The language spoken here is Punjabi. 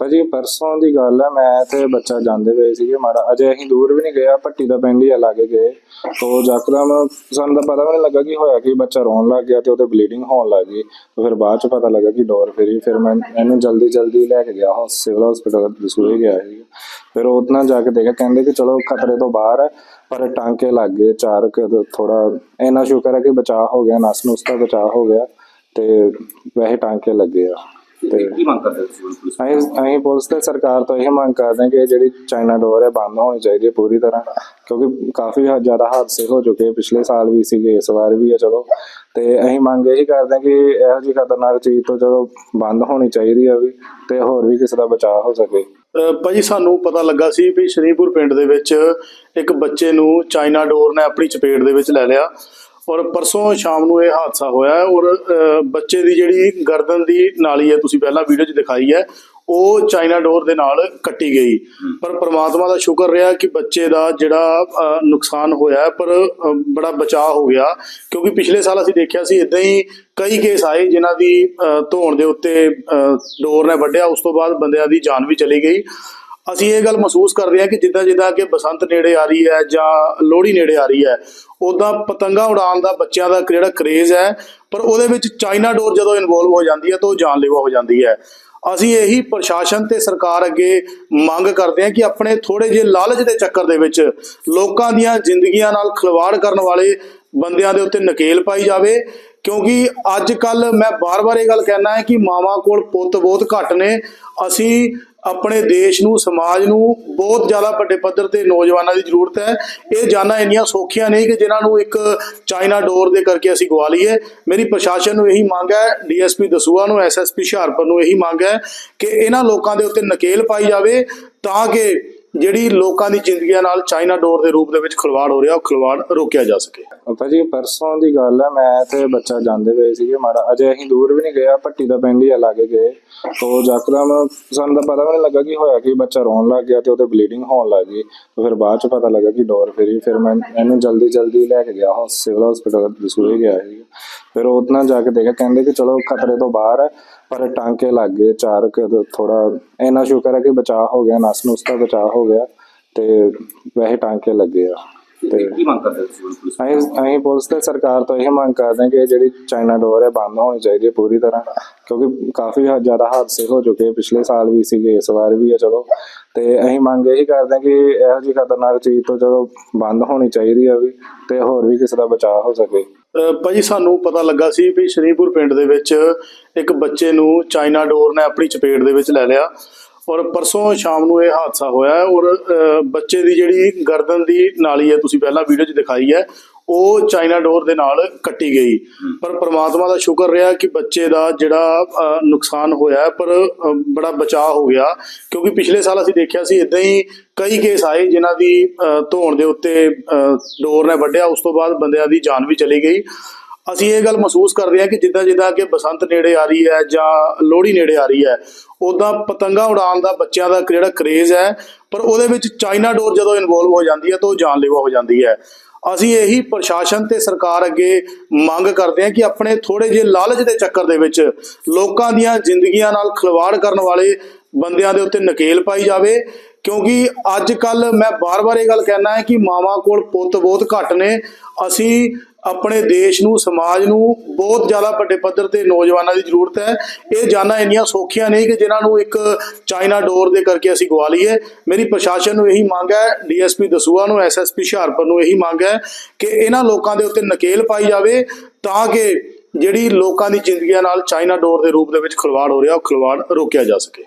ਭਾਜੀ ਪਰਸੋਂ ਦੀ ਗੱਲ ਹੈ ਮੈਂ ਤੇ ਬੱਚਾ ਜਾਂਦੇ ਪਏ ਸੀਗੇ ਮਾੜਾ, ਅਜੇ ਅਸੀਂ ਦੂਰ ਵੀ ਨਹੀਂ ਗਏ, ਆ ਭੱਟੀ ਦਾ ਪਿੰਡ ਹੀ ਆ ਲਾਗੇ ਗਏ। ਤੋ ਜਕਦਮ ਸਾਨੂੰ ਤਾਂ ਪਤਾ ਵੀ ਨਹੀਂ ਲੱਗਾ ਕਿ ਹੋਇਆ ਕਿ, ਬੱਚਾ ਰੋਣ ਲੱਗ ਗਿਆ ਤੇ ਉਹਦੇ ਬਲੀਡਿੰਗ ਹੋਣ ਲੱਗ ਗਈ। ਤੇ ਫਿਰ ਬਾਅਦ ਚ ਪਤਾ ਲੱਗਾ ਕਿ ਡੋਰ ਫੇਰੀ, ਫਿਰ ਮੈਂ ਇਹਨੂੰ ਜਲਦੀ ਜਲਦੀ ਲੈ ਕੇ ਗਿਆ ਸਿਵਲ ਹਸਪੀਟਲ ਦਸੂਏ ਗਿਆ ਸੀ। ਫਿਰ ਉਹਦੇ ਜਾ ਕੇ ਦੇਖਿਆ, ਕਹਿੰਦੇ ਕਿ ਚਲੋ ਖਤਰੇ ਤੋਂ ਬਾਹਰ ਹੈ ਪਰ ਟਾਂਕੇ ਲੱਗ ਗਏ, ਚਾਰ ਥੋੜਾ ਇੰਨਾ ਸ਼ੁਕਰ ਹੈ ਕਿ ਬਚਾਅ ਹੋ ਗਿਆ ਨਸ ਨੁਸ ਦਾ ਬਚਾਅ ਹੋ ਗਿਆ ਤੇ ਵੈਸੇ ਟਾਂਕੇ ਲੱਗੇ ਆ। ਤੇ ਕੀ ਮੰਗ ਕਰਦੇ ਤੁਸੀਂ ਅਸੀਂ ਅਸੀਂ ਪੁਲਿਸ ਤੇ ਸਰਕਾਰ ਤੋਂ ਇਹ ਮੰਗ ਕਰਦੇ ਹਾਂ ਕਿ ਜਿਹੜੀ ਚਾਈਨਾ ਡੋਰ ਹੈ ਬੰਦ ਹੋਣੀ ਚਾਹੀਦੀ ਹੈ ਪੂਰੀ ਤਰ੍ਹਾਂ ਕਿਉਂਕਿ ਕਾਫੀ ਹ- ਜ਼ਿਆਦਾ ਹਾਦਸੇ ਹੋ ਚੁੱਕੇ। ਪਿਛਲੇ ਸਾਲ ਵੀ ਸੀਗੇ ਇਸ ਵਾਰ ਵੀ ਹੈ ਚਲੋ। ਤੇ ਅਸੀਂ ਮੰਗ ਇਹੀ ਕਰਦੇ ਹਾਂ ਕਿ ਇਹੋ ਜਿਹੀ ਖਤਰਨਾਕ ਚੀਜ਼ ਤੋਂ ਚਲੋ ਬੰਦ ਹੋਣੀ ਚਾਹੀਦੀ ਹੈ ਵੀ ਤੇ ਹੋਰ ਵੀ ਕਿਸੇ ਦਾ ਬਚਾਅ ਹੋ ਸਕੇ। ਅਹ ਭਾਜੀ ਸਾਨੂੰ ਪਤਾ ਲੱਗਾ ਸੀ ਵੀ ਸ਼੍ਰੀਪੁਰ ਪਿੰਡ ਦੇ ਵਿੱਚ ਇੱਕ ਬੱਚੇ ਨੂੰ ਚਾਈਨਾ ਡੋਰ ਨੇ ਆਪਣੀ ਚਪੇਟ ਦੇ ਵਿੱਚ ਲੈ ਲਿਆ। ਔਰ ਪਰਸੋਂ ਸ਼ਾਮ ਨੂੰ ਇਹ ਹਾਦਸਾ ਹੋਇਆ ਹੈ ਔਰ ਬੱਚੇ ਦੀ ਜਿਹੜੀ ਗਰਦਨ ਦੀ ਨਾਲੀ ਹੈ ਤੁਸੀਂ ਪਹਿਲਾਂ ਵੀਡੀਓ 'ਚ ਦਿਖਾਈ ਹੈ ਉਹ ਚਾਈਨਾ ਡੋਰ ਦੇ ਨਾਲ ਕੱਟੀ ਗਈ। ਪਰ ਪ੍ਰਮਾਤਮਾ ਦਾ ਸ਼ੁਕਰ ਰਿਹਾ ਕਿ ਬੱਚੇ ਦਾ ਜਿਹੜਾ ਨੁਕਸਾਨ ਹੋਇਆ ਪਰ ਬੜਾ ਬਚਾਅ ਹੋ ਗਿਆ। ਕਿਉਂਕਿ ਪਿਛਲੇ ਸਾਲ ਅਸੀਂ ਦੇਖਿਆ ਸੀ ਇਦਾਂ ਹੀ ਕਈ ਕੇਸ ਆਏ ਜਿਨ੍ਹਾਂ ਦੀ ਧੌਣ ਦੇ ਉੱਤੇ ਡੋਰ ਨੇ ਵੱਢਿਆ ਉਸ ਤੋਂ ਬਾਅਦ ਬੰਦਿਆਂ ਦੀ ਜਾਨ ਵੀ ਚਲੀ ਗਈ। ਅਸੀਂ ਇਹ ਗੱਲ ਮਹਿਸੂਸ ਕਰਦੇ ਹਾਂ ਕਿ ਜਿੱਦਾਂ ਜਿੱਦਾਂ ਕਿ ਬਸੰਤ ਨੇੜੇ ਆ ਰਹੀ ਹੈ ਜਾਂ ਲੋਹੜੀ ਨੇੜੇ ਆ ਰਹੀ ਹੈ ਉਦਾਂ ਪਤੰਗਾ ਉਡਾਉਣ ਦਾ ਬੱਚਿਆਂ ਦਾ ਜਿਹੜਾ ਕਰੇਜ਼ ਹੈ, ਪਰ ਉਹਦੇ ਵਿੱਚ ਚਾਈਨਾ ਡੋਰ ਜਦੋਂ ਇਨਵੋਲਵ ਹੋ ਜਾਂਦੀ ਹੈ ਤਾਂ ਉਹ ਜਾਨਲੇਵਾ ਹੋ ਜਾਂਦੀ ਹੈ। ਅਸੀਂ ਇਹੀ ਪ੍ਰਸ਼ਾਸਨ ਤੇ ਸਰਕਾਰ ਅੱਗੇ ਮੰਗ ਕਰਦੇ ਹਾਂ ਕਿ ਆਪਣੇ ਥੋੜੇ ਜਿਹੇ ਲਾਲਚ ਦੇ ਚੱਕਰ ਦੇ ਵਿੱਚ ਲੋਕਾਂ ਦੀਆਂ ਜ਼ਿੰਦਗੀਆਂ ਨਾਲ ਖਿਲਵਾੜ ਕਰਨ ਵਾਲੇ ਬੰਦਿਆਂ ਦੇ ਉੱਤੇ ਨਕੇਲ ਪਾਈ ਜਾਵੇ, ਕਿਉਂਕਿ ਅੱਜ ਕੱਲ ਮੈਂ ਬਾਰ-ਬਾਰ ਇਹ ਗੱਲ ਕਹਿਣਾ ਹੈ ਕਿ ਮਾਵਾਂ ਕੋਲ ਪੁੱਤ ਬਹੁਤ ਘੱਟ ਨੇ। ਅਸੀਂ ਆਪਣੇ ਦੇਸ਼ ਨੂੰ, ਸਮਾਜ ਨੂੰ ਬਹੁਤ ਜ਼ਿਆਦਾ ਵੱਡੇ ਪੱਧਰ ਤੇ ਨੌਜਵਾਨਾਂ ਦੀ ਜ਼ਰੂਰਤ ਹੈ। ਇਹ ਜਾਨਾਂ ਇੰਨੀਆਂ ਸੌਖੀਆਂ ਨਹੀਂ ਕਿ ਜਿਨ੍ਹਾਂ ਨੂੰ ਇੱਕ ਚਾਈਨਾ ਡੋਰ ਦੇ ਕਰਕੇ ਅਸੀਂ ਗਵਾ ਲਈਏ। ਮੇਰੀ ਪ੍ਰਸ਼ਾਸਨ ਨੂੰ ਇਹੀ ਮੰਗ ਹੈ, ਡੀਐਸਪੀ ਦਸੂਆ ਨੂੰ, ਐਸਐਸਪੀ ਹੁਸ਼ਿਆਰਪੁਰ ਨੂੰ ਇਹੀ ਮੰਗ ਹੈ ਕਿ ਇਹਨਾਂ ਲੋਕਾਂ ਦੇ ਉੱਤੇ ਨਕੇਲ ਪਾਈ ਜਾਵੇ ਤਾਂ ਕਿ ਜਿਹੜੀ ਲੋਕਾਂ ਦੀ ਜ਼ਿੰਦਗੀਆਂ ਨਾਲ ਚਾਈਨਾ ਡੋਰ ਦੇ ਰੂਪ ਦੇ ਵਿੱਚ ਖਿਲਵਾੜ ਹੋ ਰਿਹਾ, ਉਹ ਖਿਲਵਾੜ ਰੋਕਿਆ ਜਾ ਸਕੇ। ਭਾਜੀ ਪਰਸੋਂ ਦੀ ਗੱਲ ਹੈ ਮੈਂ ਤੇ ਬੱਚਾ ਜਾਂਦੇ ਪਏ ਸੀਗੇ, ਮਾੜਾ ਅਜੇ ਅਸੀਂ ਦੂਰ ਵੀ ਨਹੀਂ ਗਿਆ ਆ ਭੱਟੀ ਦਾ ਪਿੰਡ ਹੀ ਆ ਲਾਗੇ ਗਏ। ਤੋ ਜਕਦਮ ਸਾਨੂੰ ਤਾਂ ਪਤਾ ਵੀ ਨਹੀਂ ਲੱਗਾ ਕਿ ਹੋਇਆ ਕਿ, ਬੱਚਾ ਰੋਣ ਲੱਗ ਗਿਆ ਤੇ ਉਹਦੇ ਬਲੀਡਿੰਗ ਹੋਣ ਲੱਗ ਗਈ। ਤੇ ਫਿਰ ਬਾਅਦ ਚ ਪਤਾ ਲੱਗਾ ਕਿ ਡੋਰ ਫੇਰੀ, ਫਿਰ ਮੈਂ ਇਹਨੂੰ ਜਲਦੀ ਜਲਦੀ ਲੈ ਕੇ ਗਿਆ ਸਿਵਲ ਹਸਪੀਟਲ ਦਸੂਏ ਗਿਆ ਸੀ ਫਿਰ ਉਹਦੇ ਜਾ ਕੇ ਦੇਖਿਆ ਕਹਿੰਦੇ ਕਿ ਚਲੋ ਖਤਰੇ ਤੋਂ ਬਾਹਰ ਹੈ ਪਰ ਟਾਂਕੇ ਲੱਗ ਗਏ ਚਾਰ ਥੋੜਾ ਇੰਨਾ ਸ਼ੁਕਰ ਹੈ ਕਿ ਬਚਾਅ ਹੋ ਗਿਆ ਨਸ ਨੂਸ ਦਾ ਬਚਾਅ ਹੋ ਗਿਆ ਤੇ ਵੈਸੇ ਟਾਂਕੇ ਲੱਗੇ ਆ ਤੇ ਕੀ ਮੰਗ ਕਰਦੇ ਅਸੀਂ ਅਸੀਂ ਪੁਲਿਸ ਤੇ ਸਰਕਾਰ ਤੋਂ ਇਹ ਮੰਗ ਕਰਦੇ ਹਾਂ ਕਿ ਜਿਹੜੀ ਚਾਈਨਾ ਡੋਰ ਹੈ ਬੰਦ ਹੋਣੀ ਚਾਹੀਦੀ ਹੈ ਪੂਰੀ ਤਰ੍ਹਾਂ ਕਿਉਂਕਿ ਕਾਫੀ ਜ਼ਿਆਦਾ ਹਾਦਸੇ ਹੋ ਚੁੱਕੇ। ਪਿਛਲੇ ਸਾਲ ਵੀ ਸੀਗੇ ਇਸ ਵਾਰ ਵੀ ਹੈ ਚਲੋ ਤੇ ਅਸੀਂ ਮੰਗ ਇਹੀ ਕਰਦੇ ਹਾਂ ਕਿ ਇਹੋ ਜਿਹੀ ਖਤਰਨਾਕ ਚੀਜ਼ ਤੋਂ ਚਲੋ ਬੰਦ ਹੋਣੀ ਚਾਹੀਦੀ ਹੈ ਵੀ ਤੇ ਹੋਰ ਵੀ ਕਿਸੇ ਦਾ ਬਚਾਅ ਹੋ ਸਕੇ ਭਾਜੀ ਸਾਨੂੰ ਪਤਾ ਲੱਗਾ ਸੀ ਵੀ ਸ਼੍ਰੀਪੁਰ ਪਿੰਡ ਦੇ ਵਿੱਚ ਇੱਕ ਬੱਚੇ ਨੂੰ ਚਾਈਨਾ ਡੋਰ ਨੇ ਆਪਣੀ ਚਪੇਟ ਦੇ ਵਿੱਚ ਲੈ ਲਿਆ। ਔਰ ਪਰਸੋਂ ਸ਼ਾਮ ਨੂੰ ਇਹ ਹਾਦਸਾ ਹੋਇਆ ਹੈ ਔਰ ਬੱਚੇ ਦੀ ਜਿਹੜੀ ਗਰਦਨ ਦੀ ਨਾਲੀ ਹੈ ਤੁਸੀਂ ਪਹਿਲਾਂ ਵੀਡੀਓ 'ਚ ਦਿਖਾਈ ਹੈ ਉਹ ਚਾਈਨਾ ਡੋਰ ਦੇ ਨਾਲ ਕੱਟੀ ਗਈ। ਪਰ ਪ੍ਰਮਾਤਮਾ ਦਾ ਸ਼ੁਕਰ ਰਿਹਾ ਕਿ ਬੱਚੇ ਦਾ ਜਿਹੜਾ ਨੁਕਸਾਨ ਹੋਇਆ ਪਰ ਬੜਾ ਬਚਾਅ ਹੋ ਗਿਆ। ਕਿਉਂਕਿ ਪਿਛਲੇ ਸਾਲ ਅਸੀਂ ਦੇਖਿਆ ਸੀ ਇਦਾਂ ਹੀ ਕਈ ਕੇਸ ਆਏ ਜਿਨ੍ਹਾਂ ਦੀ ਧੌਣ ਦੇ ਉੱਤੇ ਡੋਰ ਨੇ ਵੱਢਿਆ ਉਸ ਤੋਂ ਬਾਅਦ ਬੰਦਿਆਂ ਦੀ ਜਾਨ ਵੀ ਚਲੀ ਗਈ। ਅਸੀਂ ਇਹ ਗੱਲ ਮਹਿਸੂਸ ਕਰਦੇ ਹਾਂ ਕਿ ਜਿੱਦਾਂ ਜਿੱਦਾਂ ਕਿ ਬਸੰਤ ਨੇੜੇ ਆ ਰਹੀ ਹੈ ਜਾਂ ਲੋਹੜੀ ਨੇੜੇ ਆ ਰਹੀ ਹੈ ਉਦਾਂ ਪਤੰਗਾ ਉਡਾਉਣ ਦਾ ਬੱਚਿਆਂ ਦਾ ਜਿਹੜਾ ਕਰੇਜ਼ ਹੈ, ਪਰ ਉਹਦੇ ਵਿੱਚ ਚਾਈਨਾ ਡੋਰ ਜਦੋਂ ਇਨਵੋਲਵ ਹੋ ਜਾਂਦੀ ਹੈ ਤਾਂ ਉਹ ਜਾਨਲੇਵਾ ਹੋ ਜਾਂਦੀ ਹੈ। ਅਸੀਂ ਇਹੀ ਪ੍ਰਸ਼ਾਸਨ ਤੇ ਸਰਕਾਰ ਅੱਗੇ ਮੰਗ ਕਰਦੇ ਹਾਂ ਕਿ ਆਪਣੇ ਥੋੜੇ ਜਿਹੇ ਲਾਲਚ ਦੇ ਚੱਕਰ ਦੇ ਵਿੱਚ ਲੋਕਾਂ ਦੀਆਂ ਜ਼ਿੰਦਗੀਆਂ ਨਾਲ ਖਿਲਵਾੜ ਕਰਨ ਵਾਲੇ ਬੰਦਿਆਂ ਦੇ ਉੱਤੇ ਨਕੇਲ ਪਾਈ ਜਾਵੇ, ਕਿਉਂਕਿ ਅੱਜ ਕੱਲ ਮੈਂ ਬਾਰ-ਬਾਰ ਇਹ ਗੱਲ ਕਹਿਣਾ ਹੈ ਕਿ ਮਾਵਾਂ ਕੋਲ ਪੁੱਤ ਬਹੁਤ ਘੱਟ ਨੇ। ਅਸੀਂ ਆਪਣੇ ਦੇਸ਼ ਨੂੰ, ਸਮਾਜ ਨੂੰ ਬਹੁਤ ਜ਼ਿਆਦਾ ਵੱਡੇ ਪੱਧਰ ਤੇ ਨੌਜਵਾਨਾਂ ਦੀ ਜ਼ਰੂਰਤ ਹੈ। ਇਹ ਜਾਨਾਂ ਇੰਨੀਆਂ ਸੌਖੀਆਂ ਨਹੀਂ ਕਿ ਜਿਨ੍ਹਾਂ ਨੂੰ ਇੱਕ ਚਾਈਨਾ ਡੋਰ ਦੇ ਕਰਕੇ ਅਸੀਂ ਗਵਾ ਲਈਏ। ਮੇਰੀ ਪ੍ਰਸ਼ਾਸਨ ਨੂੰ ਇਹੀ ਮੰਗ ਹੈ, ਡੀਐਸਪੀ ਦਸੂਆ ਨੂੰ, ਐਸਐਸਪੀ ਹੁਸ਼ਿਆਰਪੁਰ ਨੂੰ ਇਹੀ ਮੰਗ ਹੈ ਕਿ ਇਹਨਾਂ ਲੋਕਾਂ ਦੇ ਉੱਤੇ ਨਕੇਲ ਪਾਈ ਜਾਵੇ ਤਾਂ ਕਿ ਜਿਹੜੀ ਲੋਕਾਂ ਦੀ ਜ਼ਿੰਦਗੀਆਂ ਨਾਲ ਚਾਈਨਾ ਡੋਰ ਦੇ ਰੂਪ ਦੇ ਵਿੱਚ ਖਿਲਵਾੜ ਹੋ ਰਿਹਾ, ਉਹ ਖਿਲਵਾੜ ਰੋਕਿਆ ਜਾ ਸਕੇ।